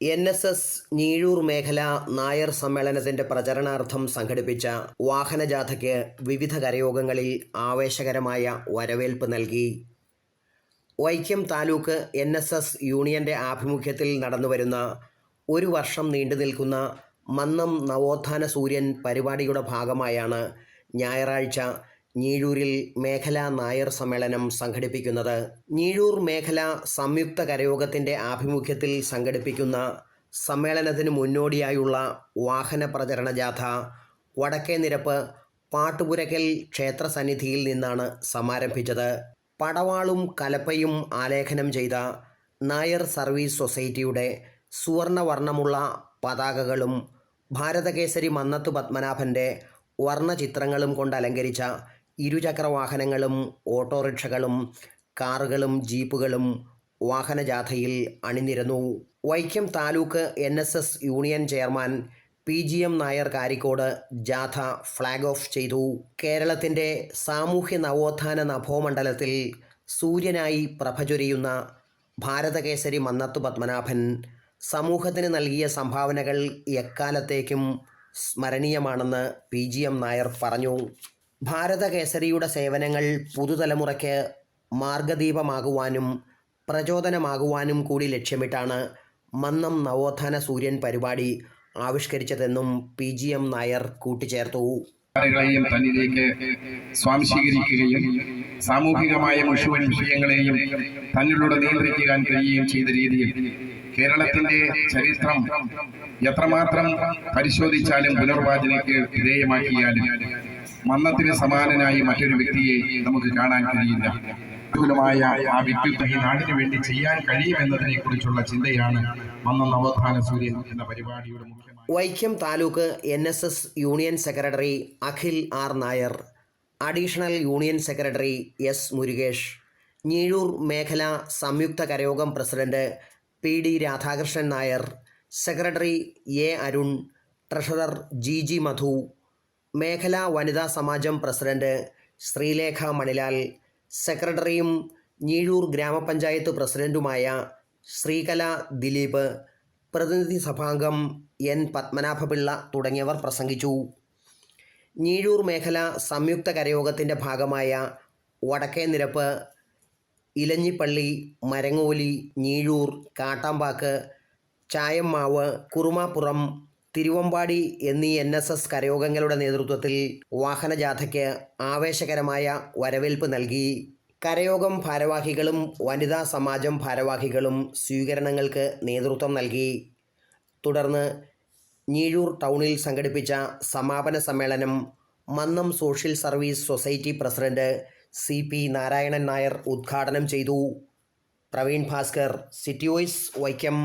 N S S Njeezhoor മേഖല നായർ സമ്മേളനത്തിന്റെ പ്രചരണാർത്ഥം സംഘടിപ്പിച്ച വാഹനജാഥയ്ക്ക് വിവിധ കരയോഗങ്ങളിൽ ആവേശകരമായ വരവേൽപ്പ് നൽകി. Vaikom taluk N S S ആഭിമുഖ്യത്തിൽ നടന്നുവരുന്ന ഒരു വർഷം നീണ്ടു നിൽക്കുന്ന മന്നം നവോത്ഥാന സൂര്യൻ പരിപാടിയുടെ ഭാഗമായാണ് ഞായറാഴ്ച ഞീഴൂരിൽ മേഖലാ നായർ സമ്മേളനം സംഘടിപ്പിക്കുന്നത്. ഞീഴൂർ മേഖല സംയുക്ത കരയോഗത്തിന്റെ ആഭിമുഖ്യത്തിൽ സംഘടിപ്പിക്കുന്ന സമ്മേളനത്തിന് മുന്നോടിയായുള്ള വാഹന പ്രചരണ ജാഥ വടക്കേ നിരപ്പ് പാട്ടുപുരക്കൽ ക്ഷേത്ര സന്നിധിയിൽ നിന്നാണ് സമാരംഭിച്ചത്. പടവാളും കലപ്പയും ആലേഖനം ചെയ്ത നായർ സർവീസ് സൊസൈറ്റിയുടെ സുവർണവർണമുള്ള പതാകകളും ഭാരതകേസരി മന്നത്ത് പത്മനാഭന്റെ വർണചിത്രങ്ങളും കൊണ്ട് അലങ്കരിച്ച ഇരുചക്ര വാഹനങ്ങളും ഓട്ടോറിക്ഷകളും കാറുകളും ജീപ്പുകളും വാഹനജാഥയിൽ അണിനിരന്നു. Vaikom taluk N S S union chairman P G M Nair Karikode ജാഥ ഫ്ലാഗ് ഓഫ് ചെയ്തു. കേരളത്തിന്റെ സാമൂഹ്യ നവോത്ഥാന നഭോമണ്ഡലത്തിൽ സൂര്യനായി പ്രഭചൊരിയുന്ന ഭാരതകേസരി മന്നത്തു പത്മനാഭൻ സമൂഹത്തിന് നൽകിയ സംഭാവനകൾ എക്കാലത്തേക്കും സ്മരണീയമാണെന്ന് പി ജി എം നായർ പറഞ്ഞു. ഭാരതകേസരിയുടെ സേവനങ്ങൾ പുതുതലമുറയ്ക്ക് മാർഗദീപമാകുവാനും പ്രചോദനമാകുവാനും കൂടി ലക്ഷ്യമിട്ടാണ് മന്നം നവോത്ഥാന സൂര്യൻ പരിപാടി ആവിഷ്കരിച്ചതെന്നും പി ജി എം നായർ കൂട്ടിച്ചേർത്തു. തന്നിലേക്ക് സ്വാംശീകരിക്കുകയും സാമൂഹികമായ മുഴുവൻ വിഷയങ്ങളെയും തന്നിലൂടെ നിയന്ത്രിക്കാൻ കഴിയുകയും ചെയ്ത രീതിയിൽ കേരളത്തിന്റെ ചരിത്രം എത്രമാത്രം പരിശോധിച്ചാലും പുനർവാചനയ്ക്ക് വിധേയമാക്കിയാലും മന്നത്തിന് സമാനനായി മറ്റൊരു വ്യക്തിയെ നമുക്ക് കാണാൻ കഴിയില്ല. അനുകൂലമായ ആ വ്യക്തിത്വം ഈ നാടിനു വേണ്ടി ചെയ്യാൻ കഴിയുമെന്നതിനെ കുറിച്ചുള്ള ചിന്തയാണ് വന്ന നവോത്ഥാന സൂര്യൻ എന്ന പരിപാടിയുടെ Vaikom taluk N S S union secretary Akhil R Nair additional union secretary S Murukesh Njeezhoor മേഖല സംയുക്ത കരയോഗം president P D Radhakrishnan Nair secretary A Arun treasurer G G Madhu മേഖലാ വനിതാ സമാജം പ്രസിഡന്റ് ശ്രീലേഖ മണിലാൽ സെക്രട്ടറിയും ഞീഴൂർ ഗ്രാമപഞ്ചായത്ത് പ്രസിഡന്റുമായ ശ്രീകല ദിലീപ് പ്രതിനിധി സഭാംഗം എൻ പത്മനാഭപിള്ള തുടങ്ങിയവർ പ്രസംഗിച്ചു. ഞീഴൂർ മേഖല സംയുക്ത കരയോഗത്തിന്റെ ഭാഗമായ വടക്കേ നിരപ്പ് ഇലഞ്ഞിപ്പള്ളി മരങ്ങോലി ഞീഴൂർ കാട്ടാമ്പാക്ക് ചായമ്മാവ് കുറുമാപ്പുറം തിരുവമ്പാടി എന്നീ എൻ എസ് എസ് കരയോഗങ്ങളുടെ നേതൃത്വത്തിൽ വാഹനജാഥയ്ക്ക് ആവേശകരമായ വരവേൽപ്പ് നൽകി. കരയോഗം ഭാരവാഹികളും വനിതാ സമാജം ഭാരവാഹികളും സ്വീകരണങ്ങൾക്ക് നേതൃത്വം നൽകി. തുടർന്ന് ഞീഴൂർ ടൗണിൽ സംഘടിപ്പിച്ച സമാപന സമ്മേളനം Mannam social service society president C P Narayanan Nair ഉദ്ഘാടനം ചെയ്തു. പ്രവീൺ ഭാസ്കർ സിറ്റി വൈക്കം.